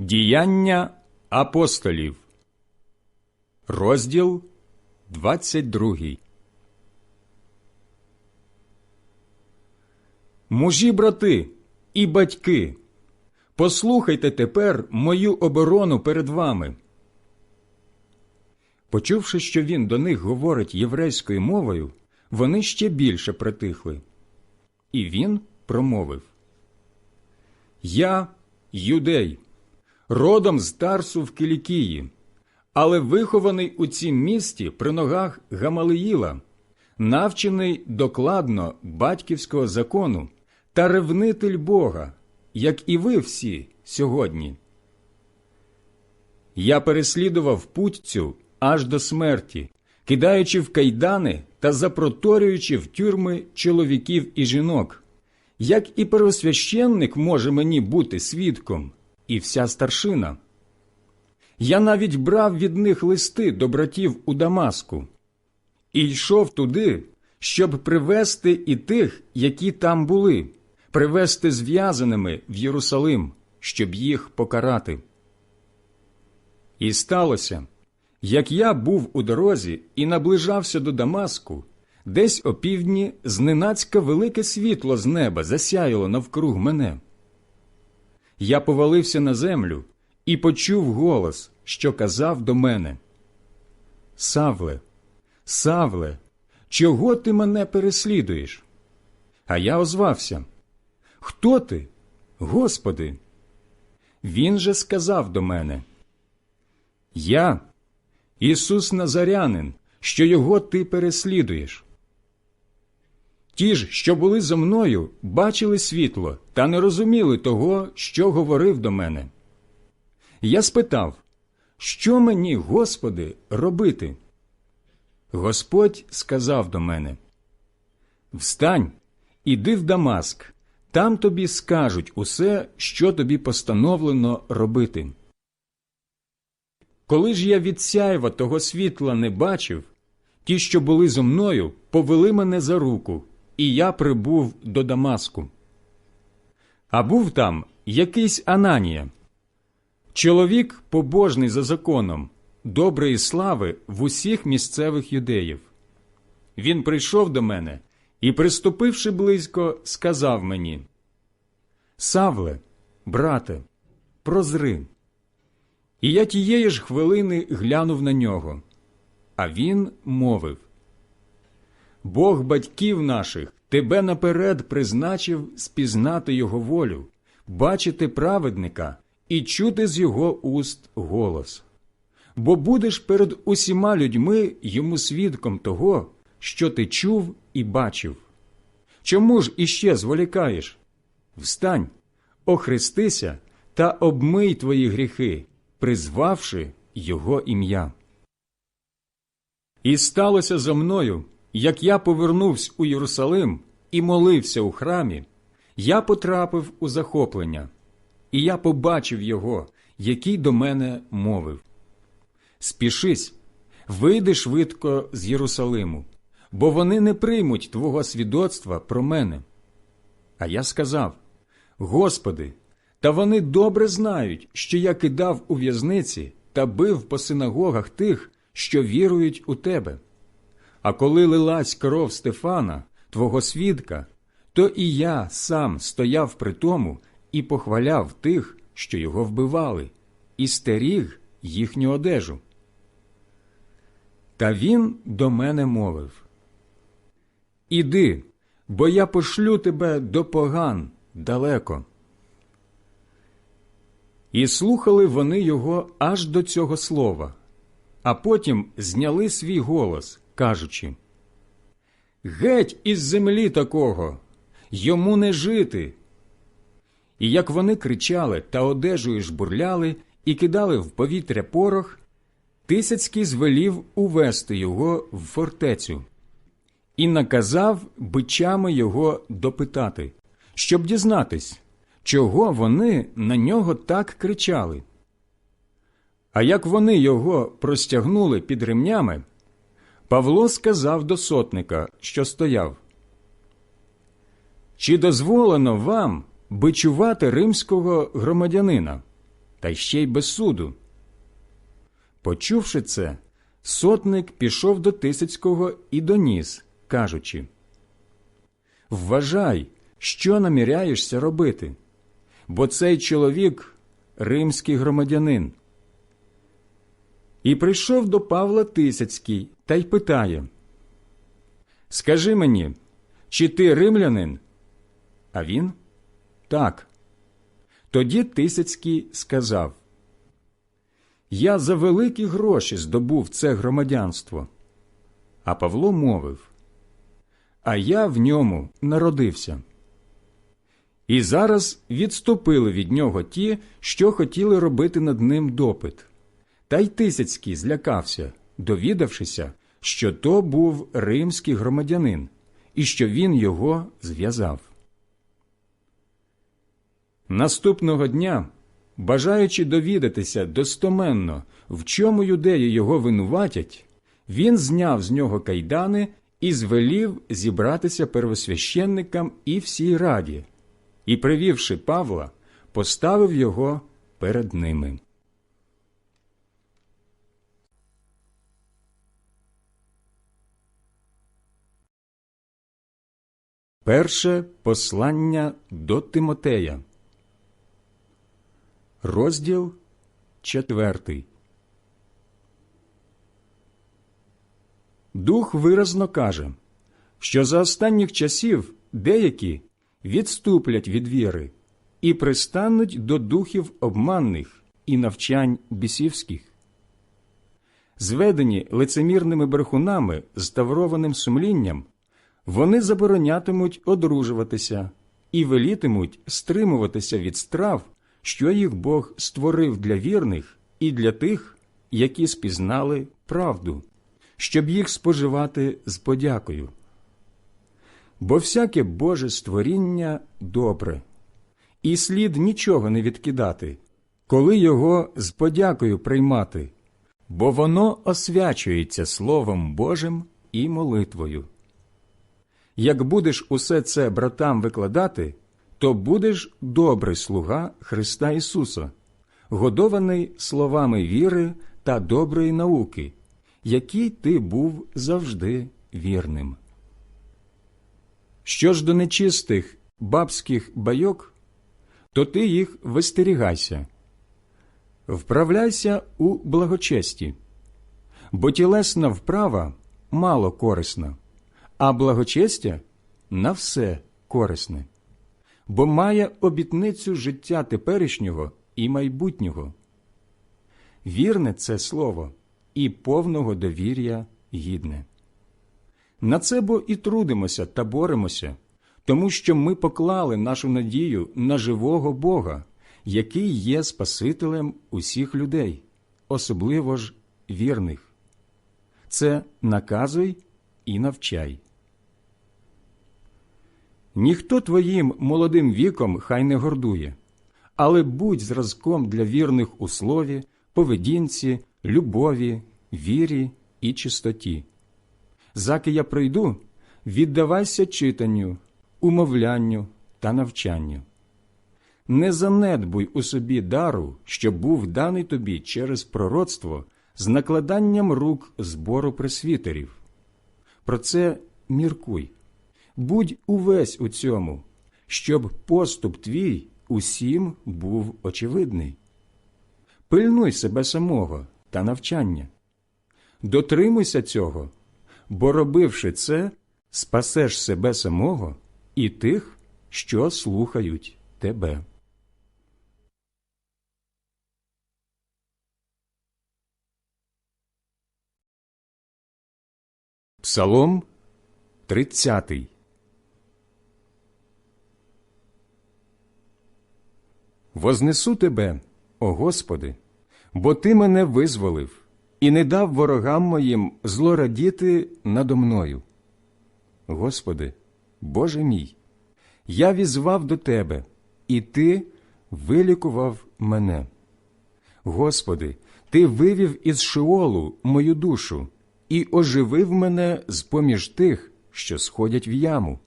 Діяння апостолів, розділ 22. Мужі, брати і батьки, послухайте тепер мою оборону перед вами. Почувши, що він до них говорить єврейською мовою, вони ще більше притихли. І він промовив Я юдей, родом з Тарсу в Кілікії, але вихований у цім місті при ногах Гамалиїла, навчений докладно батьківського закону та ревнитель Бога, як і ви всі сьогодні. Я переслідував путь цю аж до смерті, кидаючи в кайдани та запроторюючи в тюрми чоловіків і жінок. Як і первосвященник може мені бути свідком, і вся старшина. Я навіть брав від них листи до братів у Дамаску і йшов туди, щоб привести і тих, які там були, привести зв'язаними в Єрусалим, щоб їх покарати. І сталося, як я був у дорозі і наближався до Дамаску, десь опівдні зненацька велике світло з неба засяяло навкруг мене. Я повалився на землю і почув голос, що казав до мене: Савле, Савле, чого ти мене переслідуєш? А я озвався: Хто ти, Господи? Він же сказав до мене: Я, Ісус Назарянин, що його ти переслідуєш. Ті ж, що були зо мною, бачили світло та не розуміли того, що говорив до мене. Я спитав, що мені, Господи, робити? Господь сказав до мене: Встань, іди в Дамаск, там тобі скажуть усе, що тобі постановлено робити. Коли ж я від сяйва того світла не бачив, ті, що були зо мною, повели мене за руку, і я прибув до Дамаску. А був там якийсь Ананія, чоловік побожний за законом, доброї слави в усіх місцевих юдеїв. Він прийшов до мене і, приступивши близько, сказав мені: Савле, брате, прозри. І я тієї ж хвилини глянув на нього. А він мовив Бог батьків наших тебе наперед призначив спізнати його волю, бачити праведника і чути з його уст голос. Бо будеш перед усіма людьми йому свідком того, що ти чув і бачив. Чому ж іще зволікаєш? Встань, охрестися та обмий твої гріхи, призвавши його ім'я. І сталося за мною, як я повернувся у Єрусалим і молився у храмі, я потрапив у захоплення, і я побачив його, який до мене мовив Спішись, вийди швидко з Єрусалиму, бо вони не приймуть твого свідоцтва про мене. А я сказав Господи, та вони добре знають, що я кидав у в'язниці та бив по синагогах тих, що вірують у тебе. А коли лилась кров Стефана, твого свідка, то і я сам стояв при тому і похваляв тих, що його вбивали, і стеріг їхню одежу. Та він до мене мовив Іди, бо я пошлю тебе до поган далеко. І слухали вони його аж до цього слова, а потім зняли свій голос, кажучи Геть із землі такого, йому не жити. І як вони кричали та одежею жбурляли і кидали в повітря порох, Тисяцький звелів увести його в фортецю і наказав бичами його допитати, щоб дізнатись, чого вони на нього так кричали. А як вони його простягнули під ремнями, Павло сказав до сотника, що стояв Чи дозволено вам бичувати римського громадянина? та ще й без суду. Почувши це, сотник пішов до Тисяцького і доніс, кажучи Вважай, що наміряєшся робити, бо цей чоловік римський громадянин. І прийшов до Павла Тисяцький та й питає Скажи мені, чи ти римлянин? А він так. Тоді Тисяцький сказав Я за великі гроші здобув це громадянство. А Павло мовив А я в ньому народився. І зараз відступили від нього ті, що хотіли робити над ним допит. Та й Тисяцький злякався, довідавшися, що то був римський громадянин і що він його зв'язав. Наступного дня, бажаючи довідатися достоменно, в чому юдеї його винуватять, він зняв з нього кайдани і звелів зібратися первосвященникам і всій раді, і, привівши Павла, поставив його перед ними. Перше послання до Тимотея, розділ четвертий. Дух виразно каже, що за останніх часів деякі відступлять від віри і пристануть до духів обманних і навчань бісівських. Зведені лицемірними брехунами з таврованим сумлінням, вони заборонятимуть одружуватися і велітимуть стримуватися від страв, що їх Бог створив для вірних і для тих, які спізнали правду, щоб їх споживати з подякою. Бо всяке Боже створіння добре, і слід нічого не відкидати, коли його з подякою приймати, бо воно освячується Словом Божим і молитвою. Як будеш усе це братам викладати, то будеш добрий слуга Христа Ісуса, годований словами віри та доброї науки, якій ти був завжди вірним. Що ж до нечистих бабських байок, то ти їх вистерігайся, вправляйся у благочесті, бо тілесна вправа мало корисна а благочестя на все корисне, бо має обітницю життя теперішнього і майбутнього. Вірне це слово і повного довір'я гідне. На це бо і трудимося та боремося, тому що ми поклали нашу надію на живого Бога, який є Спасителем усіх людей, особливо ж вірних. Це наказуй і навчай. Ніхто твоїм молодим віком хай не гордує, але будь зразком для вірних у слові, поведінці, любові, вірі і чистоті. Заки я прийду, віддавайся читанню, умовлянню та навчанню. Не занедбуй у собі дару, що був даний тобі через пророцтво з накладанням рук збору пресвітерів. Про це міркуй будь увесь у цьому, щоб поступ твій усім був очевидний. Пильнуй себе самого та навчання, дотримуйся цього, бо, робивши це, спасеш себе самого і тих, що слухають тебе. Псалом тридцятий Вознесу тебе, о Господи, бо Ти мене визволив і не дав ворогам моїм злорадіти надо мною. Господи, Боже мій, я візвав до Тебе, і Ти вилікував мене. Господи, Ти вивів із Шиолу мою душу і оживив мене з поміж тих, що сходять в яму.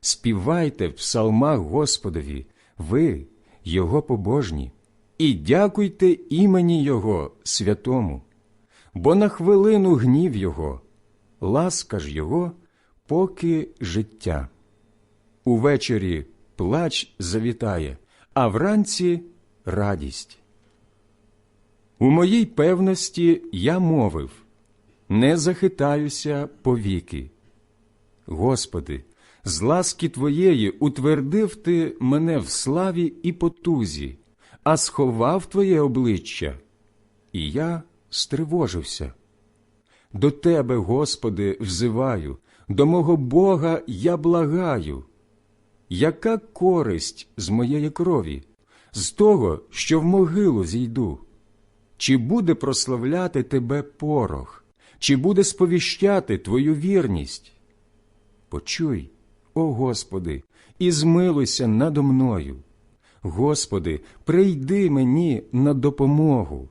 Співайте в псалмах Господові, ви, його побожні, і дякуйте імені Його святому, бо на хвилину гнів Його, ласка ж Його, поки життя. Увечері плач завітає, а вранці радість. У моїй певності я мовив не захитаюся повіки. Господи, з ласки Твоєї утвердив Ти мене в славі і потузі, а сховав Твоє обличчя, і я стривожився. До Тебе, Господи, взиваю, до мого Бога я благаю. Яка користь з моєї крові, з того, що в могилу зійду? Чи буде прославляти Тебе порох, чи буде сповіщати Твою вірність? Почуй, о Господи, і змилуйся надо мною. Господи, прийди мені на допомогу.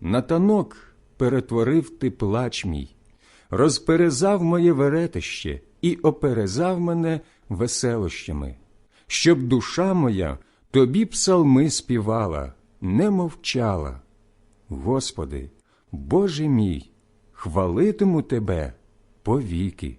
На танок перетворив ти плач мій, розперезав моє веретище і оперезав мене веселощами, щоб душа моя тобі псалми співала, не мовчала. Господи, Боже мій, хвалитиму Тебе повіки.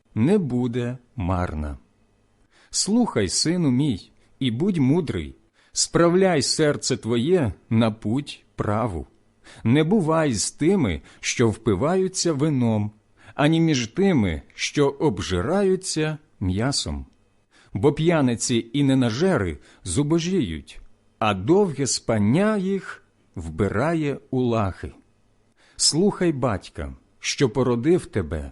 не буде марна. Слухай, сину мій, і будь мудрий, справляй серце твоє на путь праву. Не бувай з тими, що впиваються вином, ані між тими, що обжираються м'ясом. Бо п'яниці і ненажери зубожіють, а довге спання їх вбирає у лахи. Слухай батька, що породив тебе,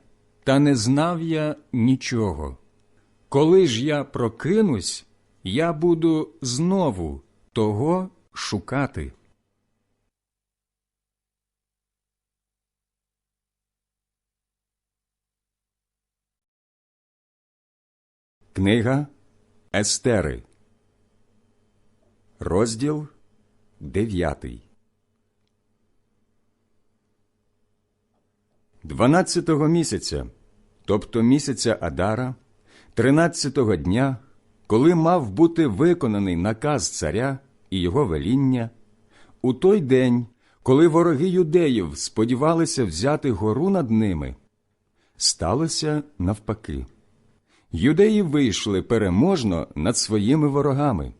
та не знав я нічого. Коли ж я прокинусь, я буду знову того шукати. Книга Естери, розділ дев'ятий. Дванадцятого місяця, тобто місяця Адара, тринадцятого дня, коли мав бути виконаний наказ царя і його веління, у той день, коли вороги юдеїв сподівалися взяти гору над ними, сталося навпаки. Юдеї вийшли переможно над своїми ворогами.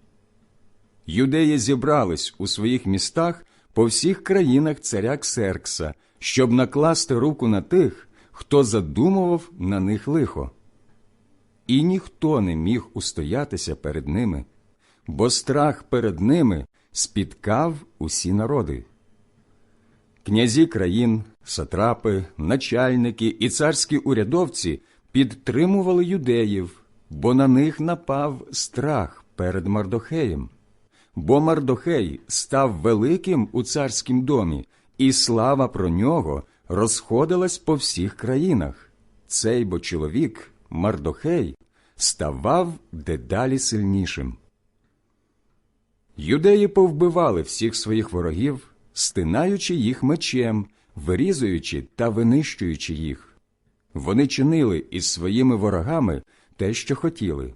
Юдеї зібрались у своїх містах по всіх країнах царя Ксеркса, щоб накласти руку на тих, хто задумував на них лихо. І ніхто не міг устоятися перед ними, бо страх перед ними спіткав усі народи. Князі країн, сатрапи, начальники і царські урядовці підтримували юдеїв, бо на них напав страх перед Мардохеєм. Бо Мардохей став великим у царськім домі, і слава про нього розходилась по всіх країнах. Цей бо чоловік, Мардохей, ставав дедалі сильнішим. Юдеї повбивали всіх своїх ворогів, стинаючи їх мечем, вирізуючи та винищуючи їх. Вони чинили із своїми ворогами те, що хотіли.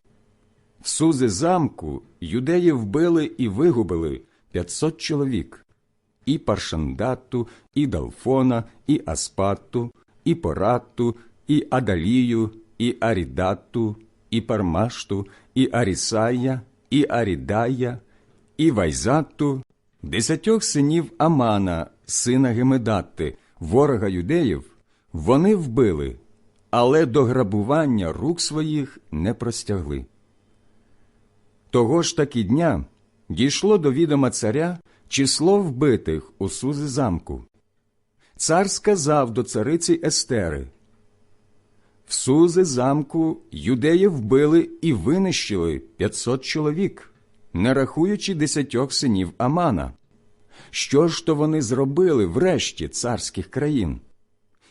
В сузи замку юдеї вбили і вигубили 500 чоловік і Паршандатту, і Далфона, і Аспатту, і Поратту, і Адалію, і Арідатту, і Пармашту, і Арісая, і Арідая, і Вайзатту, десятьох синів Амана, сина Гемедатти, ворога юдеїв, вони вбили, але до грабування рук своїх не простягли. Того ж таки дня дійшло до відома царя число вбитих у сузи замку. Цар сказав до цариці Естери В сузи замку юдеї вбили і винищили 500 чоловік, не рахуючи десятьох синів Амана. Що ж то вони зробили врешті царських країн?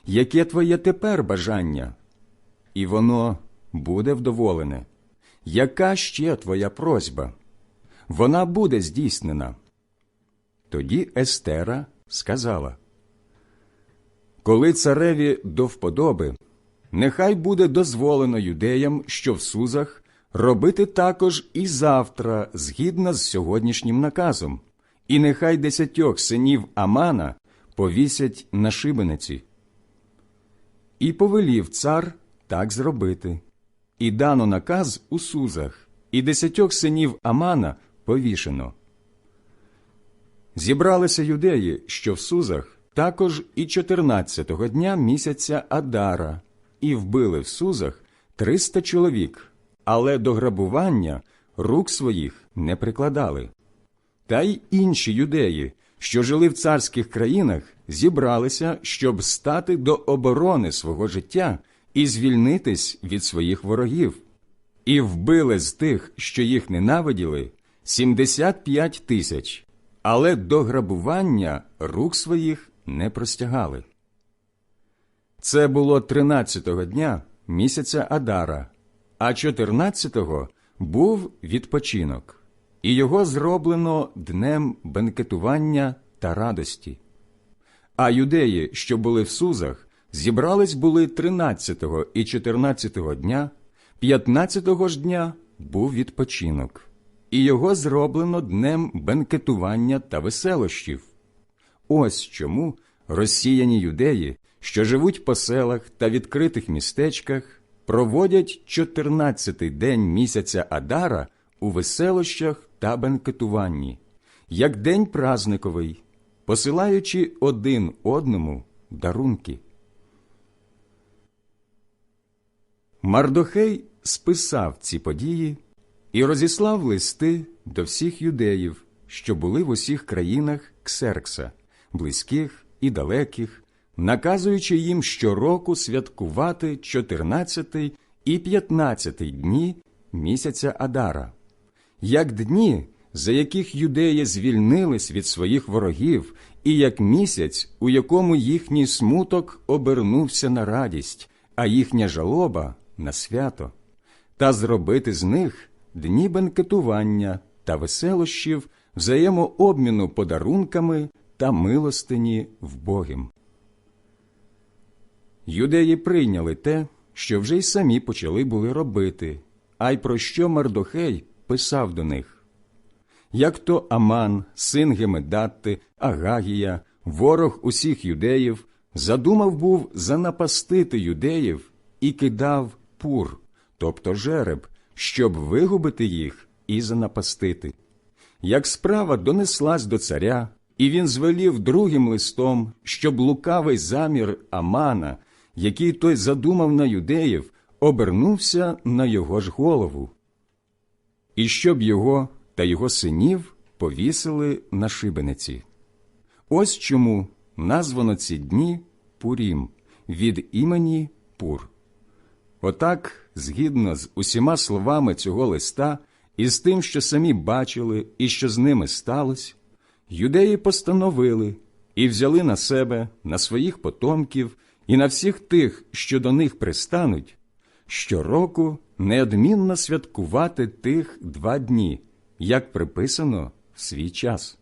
Яке твоє тепер бажання? І воно буде вдоволене. Яка ще твоя просьба? Вона буде здійснена. Тоді Естера сказала Коли цареві до вподоби, нехай буде дозволено юдеям, що в Сузах, робити також і завтра, згідно з сьогоднішнім наказом, і нехай десятьох синів Амана повісять на шибениці. І повелів цар так зробити. І дано наказ у Сузах, і десятьох синів Амана повішено. Зібралися юдеї, що в Сузах, також і чотирнадцятого дня місяця Адара, і вбили в Сузах триста чоловік, але до грабування рук своїх не прикладали. Та й інші юдеї, що жили в царських країнах, зібралися, щоб стати до оборони свого життя і звільнитись від своїх ворогів, і вбили з тих, що їх ненавиділи, 75 тисяч, але до грабування рук своїх не простягали. Це було 13-го дня місяця Адара, а 14-го був відпочинок, і його зроблено днем бенкетування та радості. А юдеї, що були в Сузах, зібрались були 13-го і 14-го дня, 15-го ж дня був відпочинок, і його зроблено днем бенкетування та веселощів. Ось чому розсіяні юдеї, що живуть по селах та відкритих містечках, проводять 14-й день місяця Адара у веселощах та бенкетуванні, як день празниковий, посилаючи один одному дарунки. Мардохей списав ці події і розіслав листи до всіх юдеїв, що були в усіх країнах Ксеркса, близьких і далеких, наказуючи їм щороку святкувати 14 і 15 дні місяця Адара, як дні, за яких юдеї звільнились від своїх ворогів, і як місяць, у якому їхній смуток обернувся на радість, а їхня жалоба на свято, та зробити з них дні бенкетування та веселощів, взаємообміну подарунками та милостині в Богім. Юдеї прийняли те, що вже й самі почали були робити, а й про що Мардохей писав до них. Як то Аман, син Гемедатти, Агагія, ворог усіх юдеїв, задумав був занапастити юдеїв і кидав пур, тобто жереб, щоб вигубити їх і занапастити. Як справа донеслась до царя, і він звелів другим листом, щоб лукавий замір Амана, який той задумав на юдеїв, обернувся на його ж голову, і щоб його та його синів повісили на шибениці. Ось чому названо ці дні Пурім від імені Пур. Отак, згідно з усіма словами цього листа і з тим, що самі бачили і що з ними сталося, юдеї постановили і взяли на себе, на своїх потомків і на всіх тих, що до них пристануть, щороку неодмінно святкувати тих два дні, як приписано в свій час.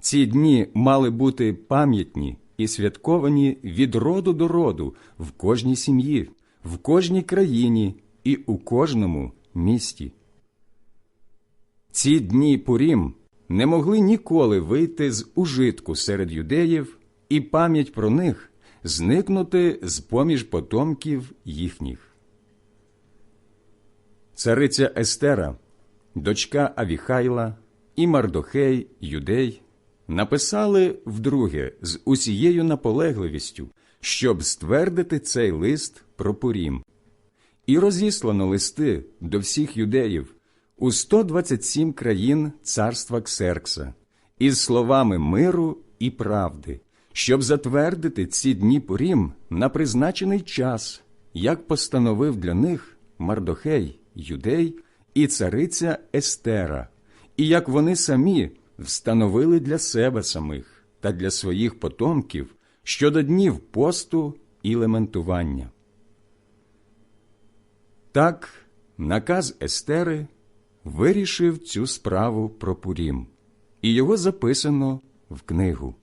Ці дні мали бути пам'ятні і святковані від роду до роду в кожній сім'ї, в кожній країні і у кожному місті. Ці дні Пурім не могли ніколи вийти з ужитку серед юдеїв, і пам'ять про них зникнути з поміж потомків їхніх. Цариця Естера, дочка Авіхайла і Мардохей, юдей, написали вдруге з усією наполегливістю, щоб ствердити цей лист про. І розіслано листи до всіх юдеїв у 127 країн царства Ксеркса із словами миру і правди, щоб затвердити ці дні Пурім на призначений час, як постановив для них Мардохей, юдей і цариця Естера, і як вони самі встановили для себе самих та для своїх потомків щодо днів посту і лементування. Так, наказ Естери вирішив цю справу про Пурім, і його записано в книгу.